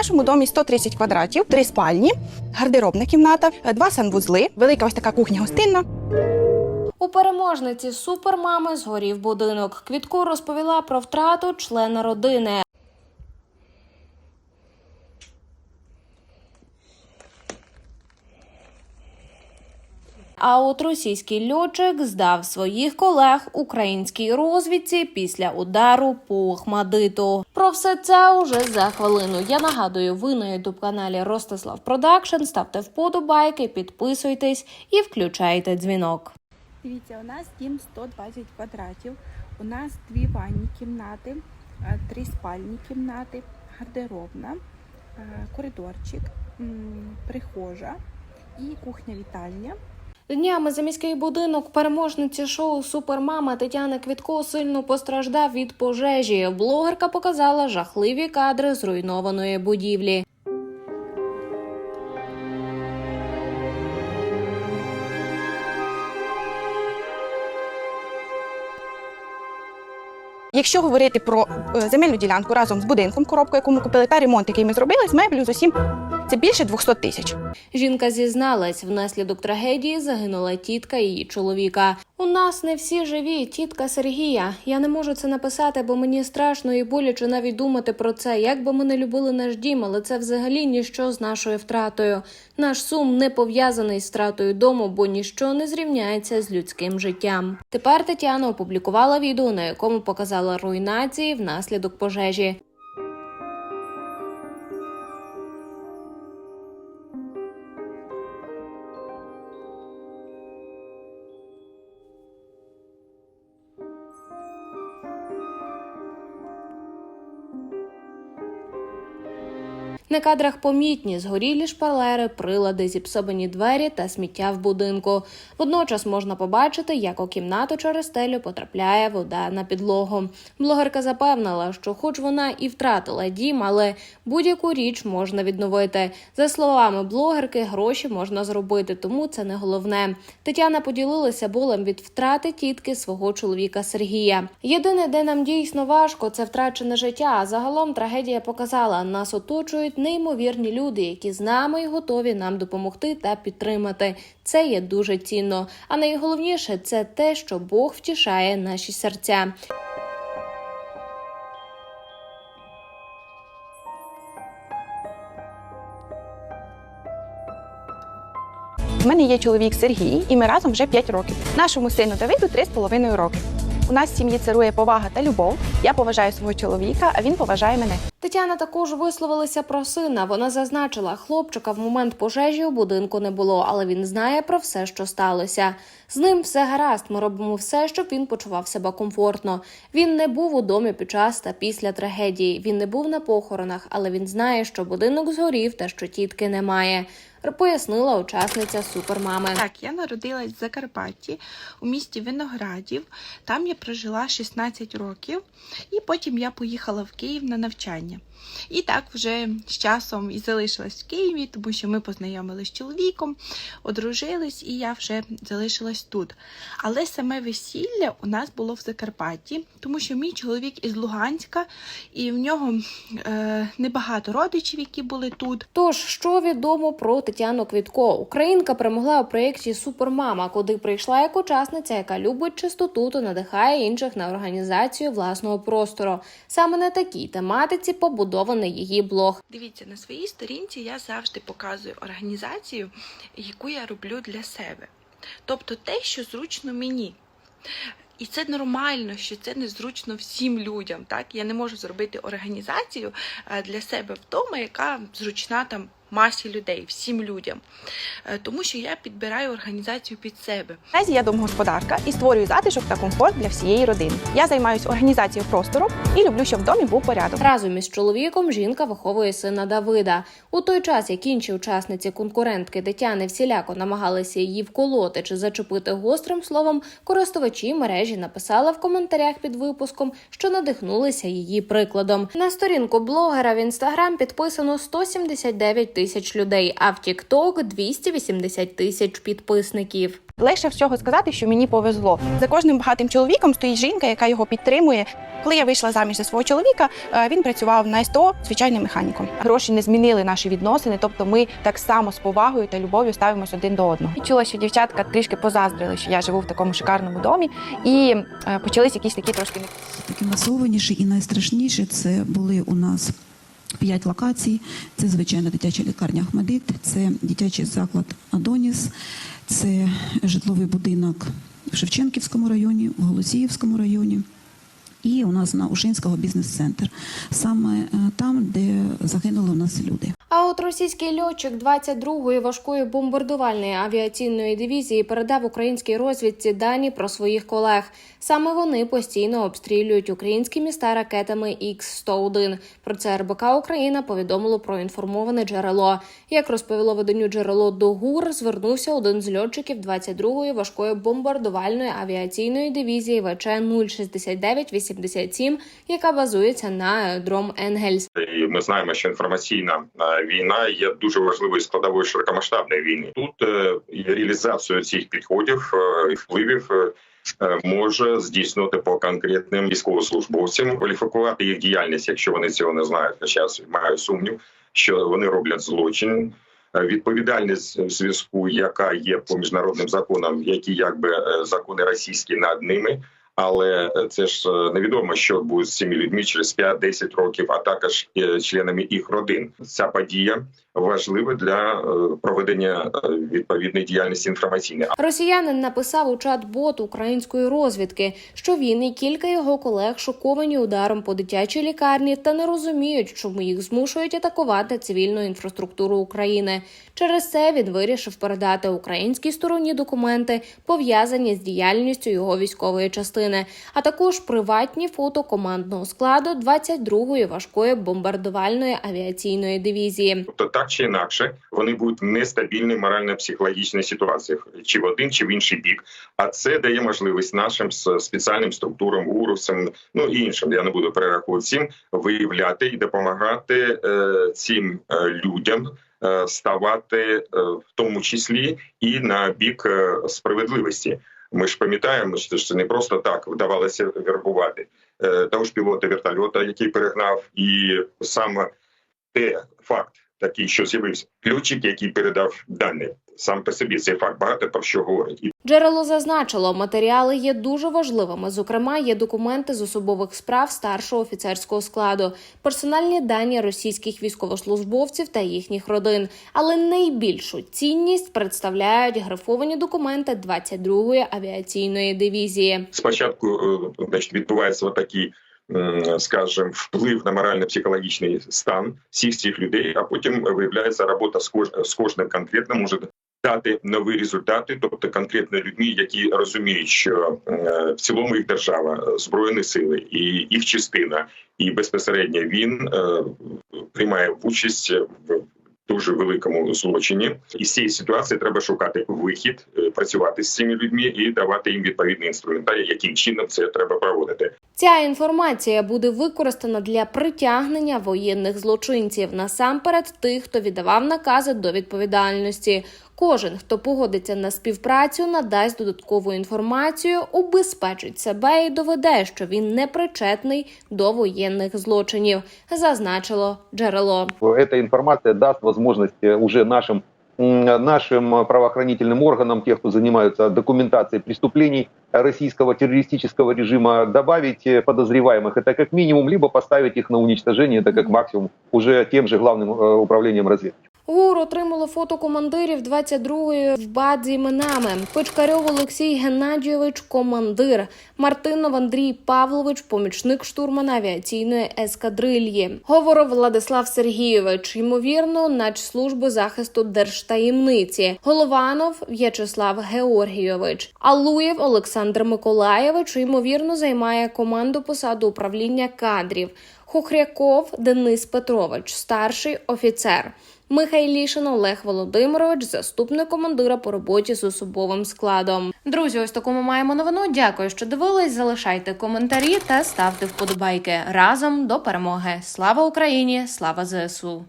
Нашому домі 130 квадратів, три спальні, гардеробна кімната, е, два санвузли, велика ось така кухня гостинна. У переможниці супермами згорів будинок. Квітко розповіла про втрату члена родини. А от російський льотчик здав своїх колег українській розвідці після удару по Охмадиту. Про все це уже за хвилину. Я нагадую, ви на ютуб каналі Ростислав Продакшн. Ставте вподобайки, підписуйтесь і включайте дзвінок. Дивіться, у нас дім 120 квадратів. У нас дві ванні кімнати, е, три спальні кімнати, гардеробна, е, коридорчик, прихожа і кухня-вітальня. Днями за міський будинок переможниці шоу Супермама Тетяни Квітко сильно постраждав від пожежі. Блогерка показала жахливі кадри зруйнованої будівлі. Якщо говорити про е, земельну ділянку разом з будинком, коробку, яку ми купили, та ремонт, який ми зробили, з меблів з усім, це більше 200 тисяч. Жінка зізналась, внаслідок трагедії загинула тітка її чоловіка. У нас не всі живі, тітка Сергія. Я не можу це написати, бо мені страшно і боляче навіть думати про це. Як би ми не любили наш дім, але це взагалі ніщо з нашою втратою. Наш сум не пов'язаний з втратою дому, бо ніщо не зрівняється з людським життям. Тепер Тетяна опублікувала відео, на якому показала руйнації внаслідок пожежі. На кадрах помітні згорілі шпалери, прилади, зіпсовані двері та сміття в будинку. Водночас можна побачити, як у кімнату через стелю потрапляє вода на підлогу. Блогерка запевнила, що, хоч вона і втратила дім, але будь-яку річ можна відновити. За словами блогерки, гроші можна зробити, тому це не головне. Тетяна поділилася болем від втрати тітки свого чоловіка Сергія. Єдине, де нам дійсно важко, це втрачене життя. Загалом трагедія показала, нас оточують неймовірні люди, які з нами і готові нам допомогти та підтримати. Це є дуже цінно. А найголовніше це те, що Бог втішає наші серця. У мене є чоловік Сергій, і ми разом вже 5 років. Нашому сину Давиду 3,5 роки. У нас в сім'ї царує повага та любов. Я поважаю свого чоловіка, а він поважає мене. Тетяна також висловилася про сина. Вона зазначила, хлопчика в момент пожежі у будинку не було, але він знає про все, що сталося. З ним все гаразд. Ми робимо все, щоб він почував себе комфортно. Він не був у домі під час та після трагедії. Він не був на похоронах, але він знає, що будинок згорів та що тітки немає. Пояснила учасниця супермами. Так, я народилась в Закарпатті у місті Виноградів. Там я прожила 16 років, і потім я поїхала в Київ на навчання побажання. І так вже з часом і залишилась в Києві, тому що ми познайомились з чоловіком, одружились, і я вже залишилась тут. Але саме весілля у нас було в Закарпатті, тому що мій чоловік із Луганська, і в нього е, небагато родичів, які були тут. Тож, що відомо про Тетяну Квітко? Українка перемогла у проєкті Супермама, куди прийшла як учасниця, яка любить чистоту та надихає інших на організацію власного простору. Саме на такій тематиці побудований її блог. Дивіться, на своїй сторінці я завжди показую організацію, яку я роблю для себе. Тобто те, що зручно мені. І це нормально, що це незручно всім людям. Так? Я не можу зробити організацію е, для себе вдома, яка зручна там масі людей, всім людям. Е, Тому що я підбираю організацію під себе. Наразі я домогосподарка і створюю затишок та комфорт для всієї родини. Я займаюся організацією простору і люблю, щоб в домі був порядок. Разом із чоловіком жінка виховує сина Давида. У той час, як інші учасниці конкурентки Тетяни всіляко намагалися її вколоти чи зачепити гострим словом, користувачі мережі написали в коментарях під випуском, що надихнулися її прикладом. На сторінку блогера в інстаграм підписано 179 тисяч людей, а в Тікток 280 тисяч підписників. Легше всього сказати, що мені повезло. За кожним багатим чоловіком стоїть жінка, яка його підтримує. Коли я вийшла заміж за свого чоловіка, е, він працював на СТО звичайним механіком. Гроші не змінили наші відносини, тобто ми так само з повагою та любов'ю ставимося один до одного. І чула, що дівчатка трішки позаздрили, що я живу в такому шикарному домі, і е, почались якісь такі трошки Такі масованіші і найстрашніші це були у нас п'ять локацій. Це звичайно дитяча лікарня Ахмедит, це дитячий заклад Адоніс, це житловий будинок в Шевченківському районі, в Голосіївському районі. І у нас на Ушинського бізнес-центр, саме е, там, де загинули у нас люди. А от російський льотчик 22-ї важкої бомбардувальної авіаційної дивізії передав українській розвідці дані про своїх колег. Саме вони постійно обстрілюють українські міста ракетами Х-101. Про це РБК Україна повідомило про інформоване джерело. Як розповіло виданню джерело до ГУР, звернувся один з льотчиків 22-ї важкої бомбардувальної авіаційної дивізії ВЧ 06987, яка базується на аеродром Енгельс. Ми знаємо, що інформаційна е, війна є дуже важливою складовою широкомасштабної війни. Тут е, реалізацію цих підходів е, і впливів. е, Може здійснювати по конкретним військовослужбовцям, кваліфікувати їх діяльність, якщо вони цього не знають. Зараз маю сумнів, що вони роблять злочин. Відповідальність в зв'язку, яка є по міжнародним законам, які якби закони російські над ними. Але е, це ж е, невідомо, що буде з цими людьми через 5-10 років, а також е, членами їх родин. Ця подія важлива для проведення відповідної діяльності інформаційної. Росіянин написав у чат-бот української розвідки, що він і кілька його колег шоковані ударом по дитячій лікарні та не розуміють, чому їх змушують атакувати цивільну інфраструктуру України. Через це він вирішив передати українській стороні документи, пов'язані з діяльністю його військової частини, а також приватні фото командного складу 22-ї важкої бомбардувальної авіаційної дивізії. Тобто, так чи інакше, вони будуть в нестабільній морально-психологічній ситуації, чи в один, чи в інший бік. А це дає можливість нашим спеціальним структурам, уровцям, ну і іншим. Я не буду перераховувати всім, виявляти і допомагати е, цим е, людям. е, Ставати е, в тому числі і на бік е, справедливості. Ми ж пам'ятаємо, що це не просто так вдавалося вербувати Е, того ж пілота вертольота, який перегнав, і саме те факт такий, що з'явився ключик, який передав дані. Сам по собі цей факт багато про що говорить. Джерело зазначило, матеріали є дуже важливими. Зокрема, є документи з особових справ старшого офіцерського складу, персональні дані російських військовослужбовців та їхніх родин. Але найбільшу цінність представляють графовані документи 22-ї авіаційної дивізії. спочатку е, значить, відбувається отакий, м, скажем, вплив на морально-психологічний стан всіх цих людей, а потім виявляється робота з кожним конкретно може дати нові результати, тобто конкретно людьми, які розуміють, що е, в цілому їх держава, збройні сили і їх частина, і безпосередньо він е, приймає участь в дуже великому злочині. І з цієї ситуації треба шукати вихід, е, працювати з цими людьми і давати їм відповідний інструментарій, яким чином це треба проводити. Ця інформація буде використана для притягнення воєнних злочинців насамперед тих, хто віддавав накази до відповідальності. Кожен, хто погодиться на співпрацю, надасть додаткову інформацію, убезпечить себе і доведе, що він не причетний до воєнних злочинів, зазначило джерело. Эта информация даст возможность э, уже нашим нашим правоохранительным органам, тех, кто занимаются документацией преступлений российского террористического режима, добавить э, подозреваемых, это как минимум, либо поставить их на уничтожение, это как максимум уже тем же главным э, управлением разведки. ГУР отримало фото командирів 22-ї в БАД з іменами Пичкарьов Олексій Геннадійович, командир, Мартинов Андрій Павлович, помічник штурмана авіаційної ескадрильї. Говоров Владислав Сергійович, ймовірно, Начслужби захисту держтаємниці. Голованов В'ячеслав Георгійович, Алуєв Олександр Миколаєвич, ймовірно, займає команду посаду управління кадрів. Хухряков Денис Петрович, старший офіцер. Михайлішин Олег Володимирович, заступник командира по роботі з особовим складом. Друзі, ось таку ми маємо новину. Дякую, що дивились. Залишайте коментарі та ставте вподобайки разом до перемоги. Слава Україні! Слава ЗСУ!